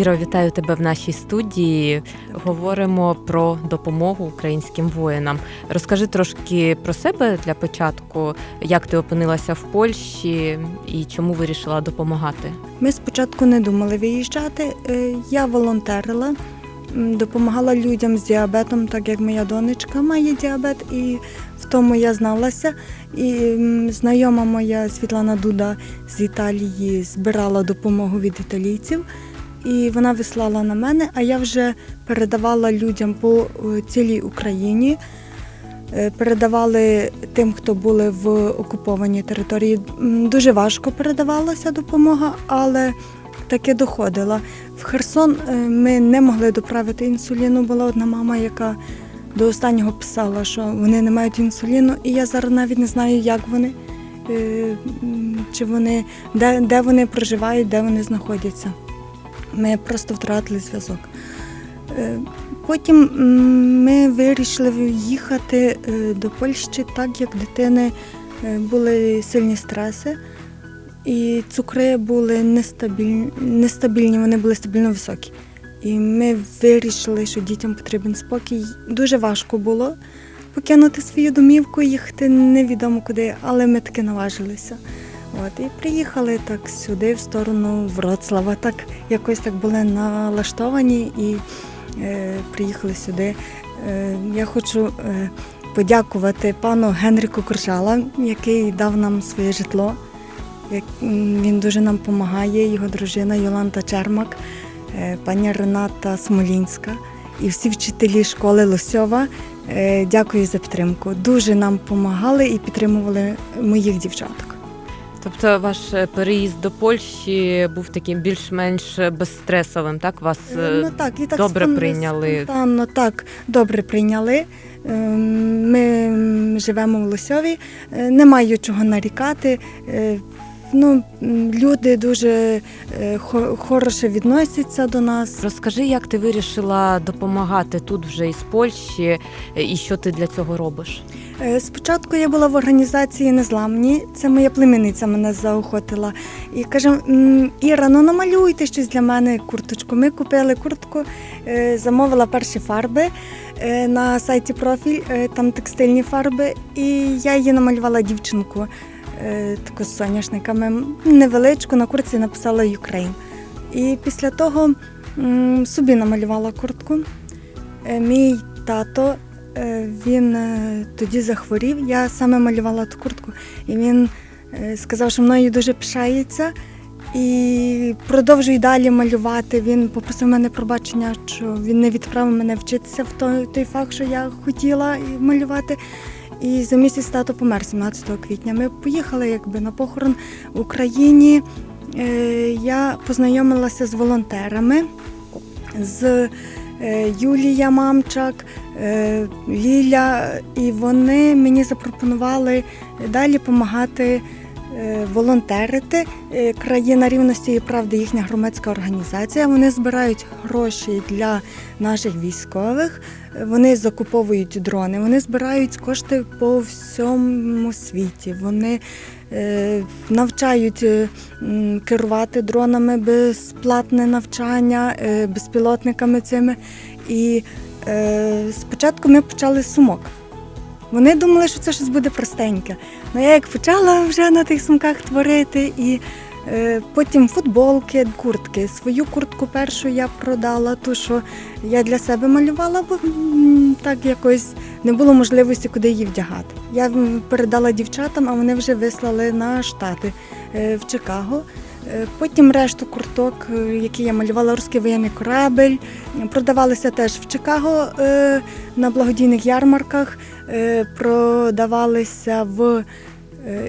Іро, вітаю тебе в нашій студії. Говоримо про допомогу українським воїнам. Розкажи трошки про себе для початку, як ти опинилася в Польщі і чому вирішила допомагати. Ми спочатку не думали виїжджати. Е, Я волонтерила, допомагала людям з діабетом, так як моя донечка має діабет, і в тому я зналася. І знайома моя Світлана Дуда з Італії збирала допомогу від італійців. І вона вислала на мене, а я вже передавала людям по е, цілій Україні. Е, Передавали тим, хто були в окупованій території. Дуже важко передавалася допомога, але таки доходила. В Херсон е, ми не могли доправити інсуліну. Була одна мама, яка до останнього писала, що вони не мають інсуліну, і я зараз навіть не знаю, як вони, чи вони де, де вони проживають, де вони знаходяться. Ми просто втратили зв'язок. Е, Потім ми вирішили їхати е, до Польщі, так як дитини е, були сильні стреси, і цукри були нестабільні, нестабільні, вони були стабільно високі. І ми вирішили, що дітям потрібен спокій. Дуже важко було покинути свою домівку, їхати невідомо куди, але ми таки наважилися. От, і приїхали так сюди, в сторону Вроцлава. Так якось так були налаштовані і е, приїхали сюди. Е, я хочу е, подякувати пану Генріку Коржала, який дав нам своє житло. Як- Він дуже нам допомагає, його дружина Йоланта Чермак, е, пані Рената Смолінська і всі вчителі школи Лосьова. Е, Дякую за підтримку. Дуже нам допомагали і підтримували моїх дівчаток. Тобто, ваш е, переїзд до Польщі був таким більш-менш безстресовим, так? Вас е, Ну, так, і так добре спон- прийняли. Спонтанно, так, добре прийняли. Ми живемо в Лосьові, е, немає чого нарікати. Ну, люди дуже е, хороше відносяться до нас. розкажи, як ти вирішила допомагати тут вже із Польщі, е, і що ти для цього робиш? Е, Спочатку я була в організації Незламні. Це моя племінниця мене заохотила. І каже: Іра, ну намалюйте щось для мене курточку. Ми купили куртку, замовила перші фарби на сайті профіль, там текстильні фарби, і я її намалювала дівчинку таку з соняшниками. Невеличку на куртці написала Ukraine. І після того собі намалювала куртку. Е, Мій тато Е, Він е, тоді захворів. Я саме малювала ту куртку, і він е, сказав, що мною дуже пишається. І продовжує далі малювати. Він попросив мене пробачення, що він не відправив мене вчитися в той, той факт, що я хотіла малювати. І за місяць тато помер 17 квітня. Ми поїхали якби на похорон в Україні. Е, Я познайомилася з волонтерами, з е, Юлія Мамчак, е, Ліля, і вони мені запропонували далі допомагати волонтерити. Е, Країна рівності і правди, їхня громадська організація. Вони збирають гроші для наших військових. Е, Вони закуповують дрони, вони збирають кошти по всьому світі. Вони е, навчають е, керувати дронами, безплатне навчання, е, безпілотниками цими. І е, спочатку ми почали з сумок. Вони думали, що це щось буде простеньке. Ну я як почала вже на тих сумках творити, і е, потім футболки, куртки. Свою куртку першу я продала, ту, що я для себе малювала, бо так якось не було можливості, куди її вдягати. Я передала дівчатам, а вони вже вислали на штати е, в Чикаго. Е, Потім решту курток, е, які я малювала, «Руський воєнний корабель, продавалися теж в Чикаго е, на благодійних ярмарках, продавалися в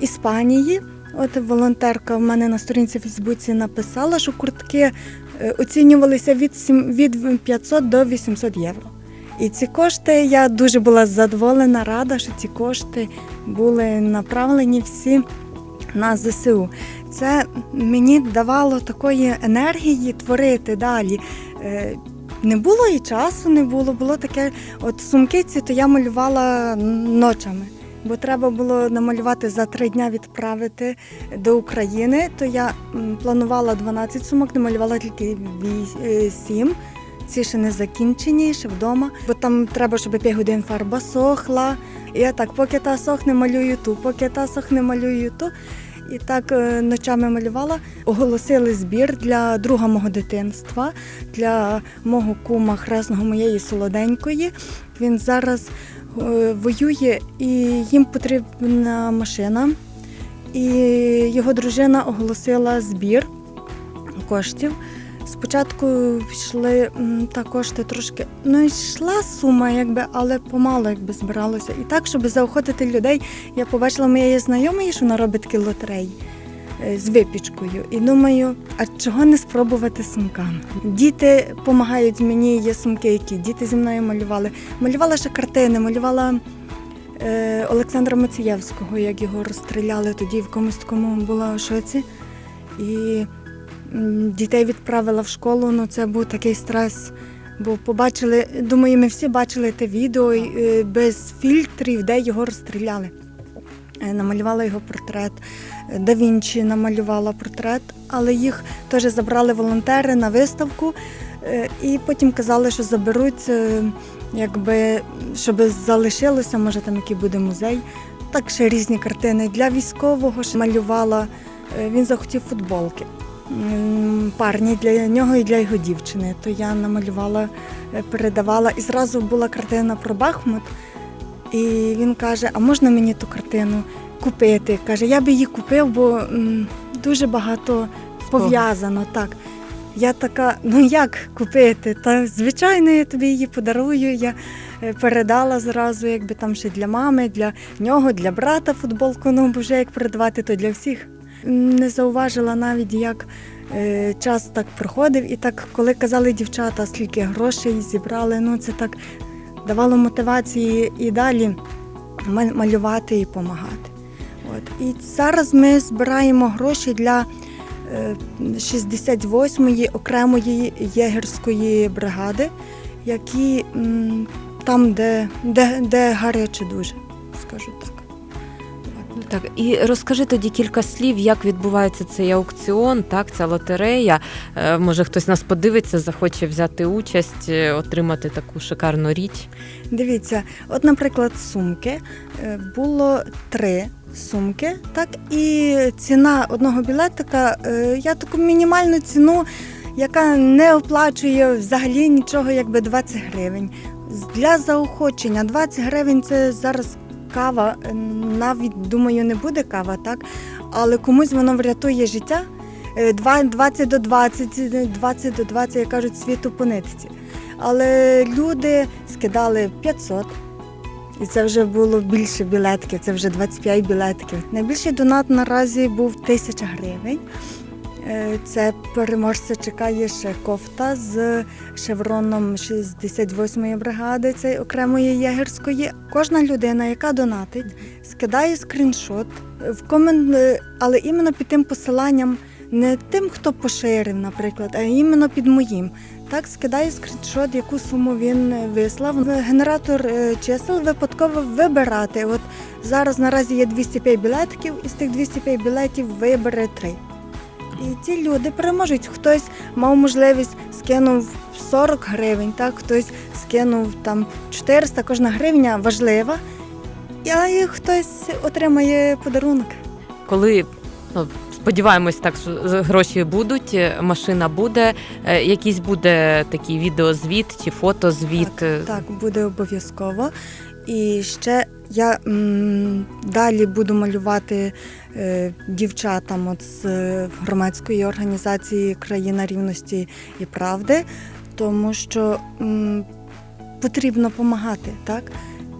Іспанії. От волонтерка в мене на сторінці Фейсбуці написала, що куртки оцінювалися від сім- від 500 до 800 євро. І ці кошти я дуже була задоволена, рада, що ці кошти були направлені всі на ЗСУ. Це мені давало такої енергії творити далі. Е, Не було і часу, не було. Було таке, от сумки ці, то я малювала ночами. бо треба було намалювати за три дня відправити до України. То я планувала 12 сумок, намалювала тільки 7. Ці ще не закінчені, ще вдома, бо там треба, щоб 5 годин фарба сохла. Я так, поки та сохне, малюю ту, поки та сохне, малюю ту. І так е, ночами малювала. Оголосили збір для друга мого дитинства, для мого кума хресного моєї солоденької. Він зараз е, воює і їм потрібна машина. І його дружина оголосила збір коштів. Спочатку пішли та кошти трошки. Ну йшла сума, якби, але помало якби збиралося. І так, щоб заохотити людей, я побачила моєї знайомої, що вона робить такі лотереї е, з випічкою. І думаю, а чого не спробувати сумками? Діти допомагають мені, є сумки, які діти зі мною малювали. Малювала ще картини, малювала е, Олександра Мацієвського, як його розстріляли тоді в комусь такому була шоці. І дітей відправила в школу, ну це був такий стрес. Бо побачили, думаю, ми всі бачили те відео е, без фільтрів, де його розстріляли. Е, Намалювала його портрет. Е, Да Вінчі намалювала портрет, але їх теж забрали волонтери на виставку. І потім казали, що заберуть, якби, щоб залишилося, може там який буде музей. Так ще різні картини. Для військового ж малювала, він захотів футболки. Парні для нього і для його дівчини. То я намалювала, е, передавала. І зразу була картина про Бахмут. І він каже: А можна мені ту картину купити? Каже, я би її купив, бо дуже багато пов'язано. Так. Я така, ну як купити? Та звичайно, я тобі її подарую. Я е, передала зразу, якби там ще для мами, для нього, для брата футболку. Ну, бо вже як передавати, то для всіх. Не зауважила навіть, як е, час так проходив, і так, коли казали дівчата, скільки грошей зібрали, ну це так давало мотивації і далі малювати і допомагати. От. І зараз ми збираємо гроші для е, 68-ї окремої єгерської бригади, які там, де, де, де гаряче дуже, скажу так. Так, і розкажи тоді кілька слів, як відбувається цей аукціон, так, ця лотерея. Е, Може, хтось нас подивиться, захоче взяти участь, е, отримати таку шикарну річ. Дивіться, от, наприклад, сумки Е, було три сумки, так і ціна одного білетика. Я таку мінімальну ціну, яка не оплачує взагалі нічого, якби 20 гривень. Для заохочення 20 гривень це зараз кава. е, Навіть думаю, не буде кава, так але комусь воно врятує життя. Е, 20 до 20, 20 до 20, як кажуть, світу по нитці. Але люди скидали 500. І це вже було більше білетків, це вже 25 білетків. Найбільший донат наразі був 1000 гривень. Е, Це переможця чекає ще кофта з шевроном 68-ї бригади, цієї окремої єгерської. Кожна людина, яка донатить, скидає скріншот в комент, е, але іменно під тим посиланням, не тим, хто поширив, наприклад, а іменно під моїм. Так, скидає скріншот, яку суму він е, вислав. Генератор е, чисел випадково вибирати. От зараз наразі є 205 білетиків, і з тих 205 білетів вибере три. І ці люди переможуть. Хтось мав можливість скинув 40 гривень, так, хтось скинув там 400, кожна гривня важлива. А і хтось отримає подарунок. Коли ну, сподіваємось, так що гроші будуть, е, машина буде, е, якийсь буде такий відеозвіт чи фотозвіт. е, Так, буде обов'язково. І ще я м, далі буду малювати е, дівчатам от з е, громадської організації Країна рівності і правди, тому що м, потрібно допомагати, так?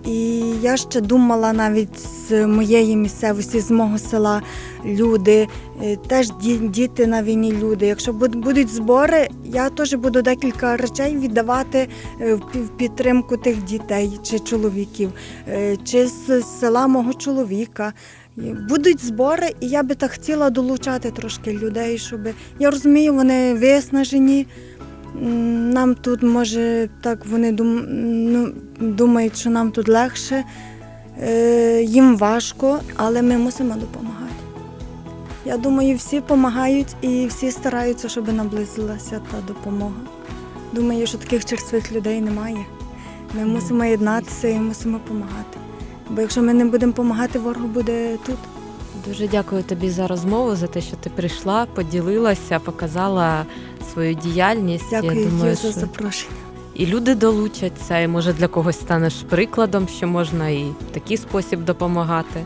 І я ще думала навіть з моєї місцевості, з мого села, люди, е, теж діти на війні, люди. Якщо будуть збори, я теж буду декілька речей віддавати е, в підтримку тих дітей чи чоловіків, е, чи з села мого чоловіка. Будуть збори, і я би так хотіла долучати трошки людей, щоб я розумію, вони виснажені. Нам тут може так вони дум... ну, думають, що нам тут легше. Е, їм важко, але ми мусимо допомагати. Я думаю, всі допомагають і всі стараються, щоб наблизилася та допомога. Думаю, що таких черствих людей немає. Ми мусимо єднатися і мусимо допомагати. Бо якщо ми не будемо допомагати, ворог буде тут. Дуже дякую тобі за розмову, за те, що ти прийшла, поділилася, показала свою діяльність. Дякую Я думаю, що... за запрошення. і люди долучаться, і може для когось станеш прикладом, що можна і в такий спосіб допомагати.